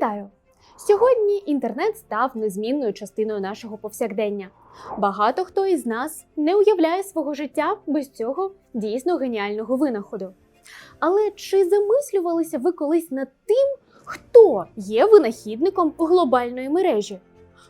Вітаю! Сьогодні інтернет став незмінною частиною нашого повсякдення. Багато хто із нас не уявляє свого життя без цього дійсно геніального винаходу. Але чи замислювалися ви колись над тим, хто є винахідником глобальної мережі?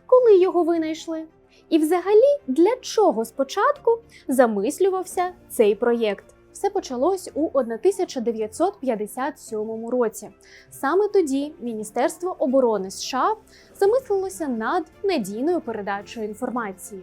Коли його винайшли? І взагалі для чого спочатку замислювався цей проєкт? Все почалось у 1957 році. Саме тоді Міністерство оборони США замислилося над надійною передачею інформації.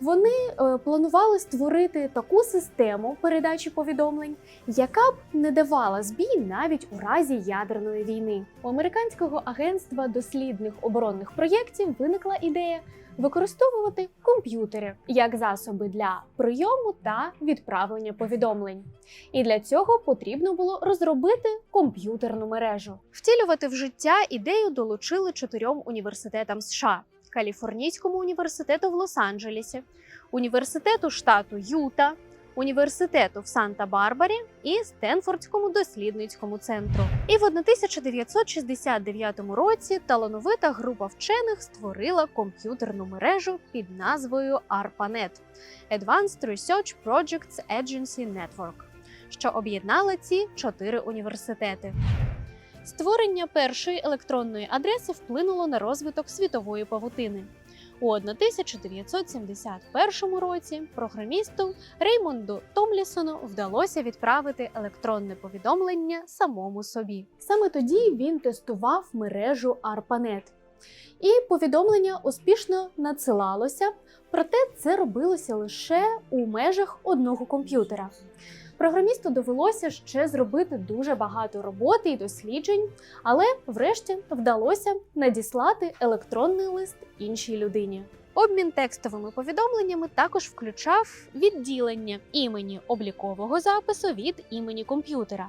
Вони е, планували створити таку систему передачі повідомлень, яка б не давала збій навіть у разі ядерної війни. У американського агентства дослідних оборонних проєктів виникла ідея використовувати комп'ютери як засоби для прийому та відправлення повідомлень. І для цього потрібно було розробити комп'ютерну мережу. Втілювати в життя ідею долучили чотирьом університетам США: Каліфорнійському університету в Лос-Анджелесі, університету штату Юта, університету в Санта-Барбарі і Стенфордському дослідницькому центру. І в 1969 році талановита група вчених створила комп'ютерну мережу під назвою ARPANET – Advanced Research Projects Agency Network, що об'єднала ці чотири університети. Створення першої електронної адреси вплинуло на розвиток світової павутини. У 1971 році програмісту Реймонду Томлісону вдалося відправити електронне повідомлення самому собі. Саме тоді він тестував мережу ARPANET. І повідомлення успішно надсилалося, проте це робилося лише у межах одного комп'ютера. Програмісту довелося ще зробити дуже багато роботи і досліджень, але врешті вдалося надіслати електронний лист іншій людині. Обмін текстовими повідомленнями також включав відділення імені облікового запису від імені комп'ютера.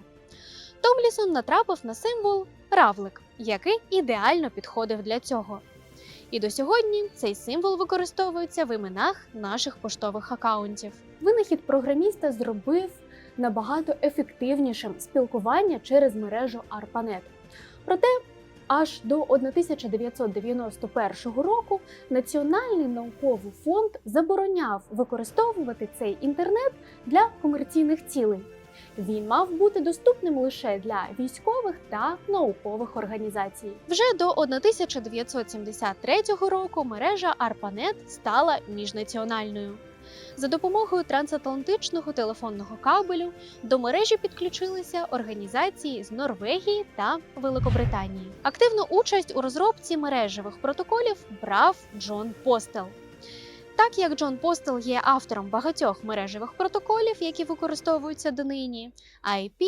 Томлісон натрапив на символ равлик, який ідеально підходив для цього. І до сьогодні цей символ використовується в іменах наших поштових акаунтів. Винахід програміста зробив набагато ефективнішим спілкування через мережу ARPANET. Проте аж до 1991 року Національний науковий фонд забороняв використовувати цей інтернет для комерційних цілей. Він мав бути доступним лише для військових та наукових організацій. Вже до 1973 року мережа ARPANET стала міжнаціональною. За допомогою трансатлантичного телефонного кабелю до мережі підключилися організації з Норвегії та Великобританії. Активну участь у розробці мережевих протоколів брав Джон Постел. Так як Джон Постел є автором багатьох мережевих протоколів, які використовуються донині: IP,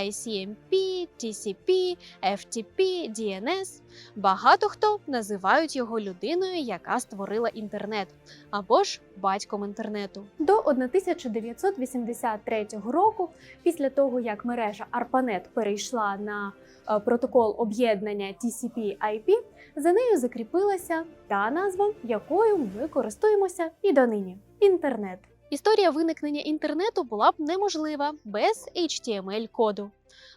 ICMP, TCP, FTP, DNS, багато хто називають його людиною, яка створила інтернет, або ж батьком інтернету. До 1983 року, після того як мережа ARPANET перейшла на е, протокол об'єднання TCP/IP, за нею закріпилася та назва, якою ми користуємося і донині інтернет. Історія виникнення інтернету була б неможлива без HTML-коду.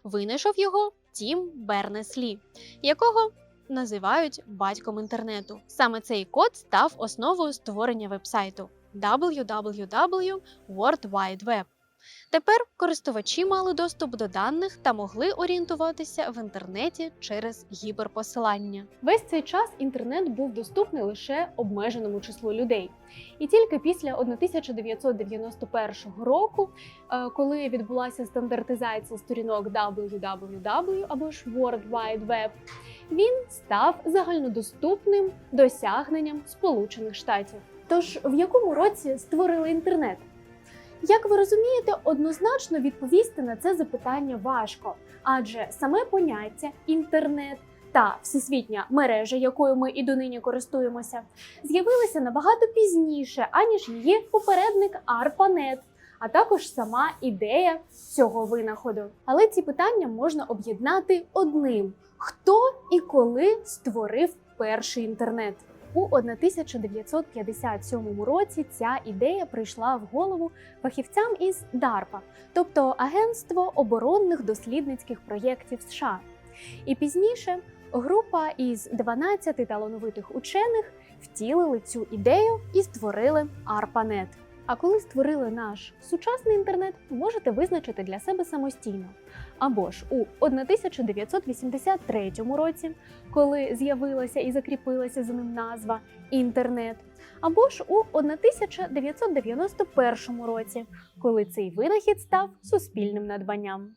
Винайшов його Тім Бернес-Лі, якого називають батьком інтернету. Саме цей код став основою створення вебсайту www World. Тепер користувачі мали доступ до даних та могли орієнтуватися в інтернеті через гіперпосилання. Весь цей час інтернет був доступний лише обмеженому числу людей. І тільки після 1991 року, е, коли відбулася стандартизація сторінок www або ж World Wide Web, він став загальнодоступним досягненням Сполучених Штатів. Тож в якому році створили інтернет? Як ви розумієте, однозначно відповісти на це запитання важко, адже саме поняття інтернет та всесвітня мережа, якою ми і донині користуємося, з'явилися набагато пізніше, аніж її попередник ARPANET, а також сама ідея цього винаходу. Але ці питання можна об'єднати одним: хто і коли створив перший інтернет. У 1957 році ця ідея прийшла в голову фахівцям із DARPA, тобто Агентство оборонних дослідницьких проєктів США. І пізніше Група із 12 талановитих учених втілили цю ідею і створили ARPANET. А коли створили наш сучасний інтернет, можете визначити для себе самостійно. Або ж у 1983 році, коли з'явилася і закріпилася за ним назва інтернет, або ж у 1991 році, коли цей винахід став суспільним надбанням.